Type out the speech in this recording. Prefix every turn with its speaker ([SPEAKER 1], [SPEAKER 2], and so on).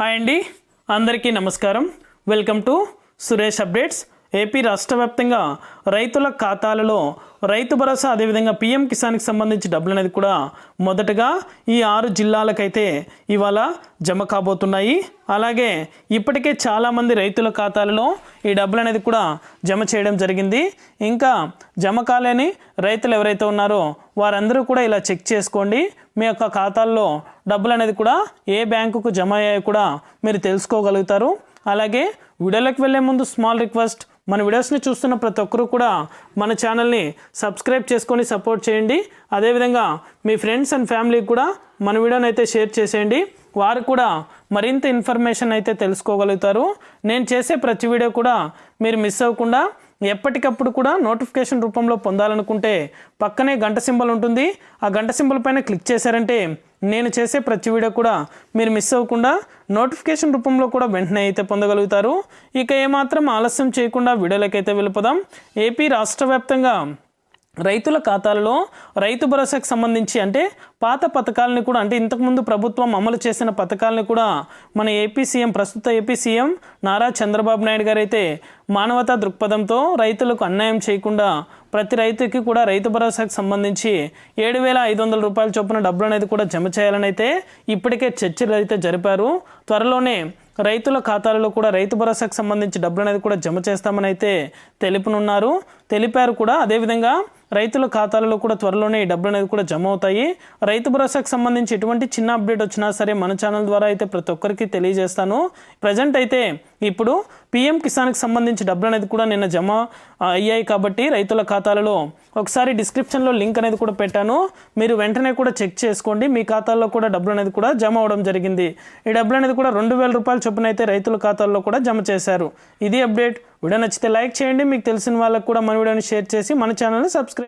[SPEAKER 1] Hi అండి. అందరికీ నమస్కారం. Welcome to Suresh updates. AP రాష్ట్ర వ్యాప్తంగా రైతుల ఖాతాలలో రైతు భరోసా అదేవిధంగా పీఎం కిసాన్కి సంబంధించి డబ్బులు అనేది కూడా మొదటగా ఈ ఆరు జిల్లాలకైతే ఇవాళ జమ కాబోతున్నాయి. అలాగే ఇప్పటికే చాలామంది రైతుల ఖాతాలలో ఈ డబ్బులు అనేది కూడా జమ చేయడం జరిగింది. ఇంకా జమ కాలేని రైతులు ఎవరైతే ఉన్నారో వారందరూ కూడా ఇలా చెక్ చేసుకోండి. మీ యొక్క ఖాతాల్లో డబ్బులు అనేది కూడా ఏ బ్యాంకుకు జమ అయ్యాయో కూడా మీరు తెలుసుకోగలుగుతారు. అలాగే వీడియోలోకి వెళ్ళే ముందు స్మాల్ రిక్వెస్ట్ మన వీడియోస్ని చూస్తున్న ప్రతి ఒక్కరూ కూడా మన ఛానల్ని సబ్స్క్రైబ్ చేసుకొని సపోర్ట్ చేయండి. అదేవిధంగా మీ ఫ్రెండ్స్ అండ్ ఫ్యామిలీకి కూడా మన వీడియోని అయితే షేర్ చేసేయండి. వారు కూడా మరింత ఇన్ఫర్మేషన్ అయితే తెలుసుకోగలుగుతారు. నేను చేసే ప్రతి వీడియో కూడా మీరు మిస్ అవ్వకుండా ఎప్పటికప్పుడు కూడా నోటిఫికేషన్ రూపంలో పొందాలనుకుంటే పక్కనే గంట సింబల్ ఉంటుంది. ఆ గంట సింబల్ పైన క్లిక్ చేశారంటే నేను చేసే ప్రతి వీడియో కూడా మీరు మిస్ అవ్వకుండా నోటిఫికేషన్ రూపంలో కూడా వెంటనే అయితే పొందగలుగుతారు. ఇక ఏమాత్రం ఆలస్యం చేయకుండా వీడియోలకైతే వెళ్ళిపోదాం. ఏపీ రాష్ట్ర వ్యాప్తంగా రైతుల ఖాతాలలో రైతు భరోసాకు సంబంధించి అంటే పాత పథకాలని కూడా అంటే ఇంతకుముందు ప్రభుత్వం అమలు చేసిన పథకాలని కూడా మన ఏపీ సీఎం ప్రస్తుత ఏపీ సీఎం నారా చంద్రబాబు నాయుడు గారు అయితే మానవతా దృక్పథంతో రైతులకు అన్యాయం చేయకుండా ప్రతి రైతుకి కూడా రైతు భరోసాకు సంబంధించి ఏడు వేల ఐదు వందల రూపాయల చొప్పున డబ్బులు అనేది కూడా జమ చేయాలని అయితే ఇప్పటికే చర్చలు అయితే జరిపారు. త్వరలోనే రైతుల ఖాతాలలో కూడా రైతు భరోసాకు సంబంధించి డబ్బులు అనేది కూడా జమ చేస్తామని అయితే తెలుపునున్నారు. తెలిపారు కూడా. అదేవిధంగా రైతుల ఖాతాలలో కూడా త్వరలోనే ఈ డబ్బులు అనేది కూడా జమ అవుతాయి. రైతు భరోసాకు సంబంధించి ఎటువంటి చిన్న అప్డేట్ వచ్చినా సరే మన ఛానల్ ద్వారా అయితే ప్రతి ఒక్కరికి తెలియజేస్తాను. ప్రజెంట్ అయితే ఇప్పుడు పిఎం కిసాన్కి సంబంధించి డబ్బులు అనేది కూడా నిన్న జమ అయ్యాయి కాబట్టి రైతుల ఖాతాలలో ఒకసారి డిస్క్రిప్షన్లో లింక్ అనేది కూడా పెట్టాను. మీరు వెంటనే కూడా చెక్ చేసుకోండి. మీ ఖాతాల్లో కూడా డబ్బులు అనేది కూడా జమ అవడం జరిగింది. ఈ డబ్బులు అనేది కూడా రెండు వేల రూపాయల చొప్పున అయితే రైతుల ఖాతాల్లో కూడా జమ చేశారు. ఇది అప్డేట్ వీడియో నచ్చితే లైక్ చేయండి. మీకు తెలిసిన వాళ్ళకు కూడా మన వీడియోని షేర్ చేసి మన ఛానల్ని సబ్స్క్రైబ్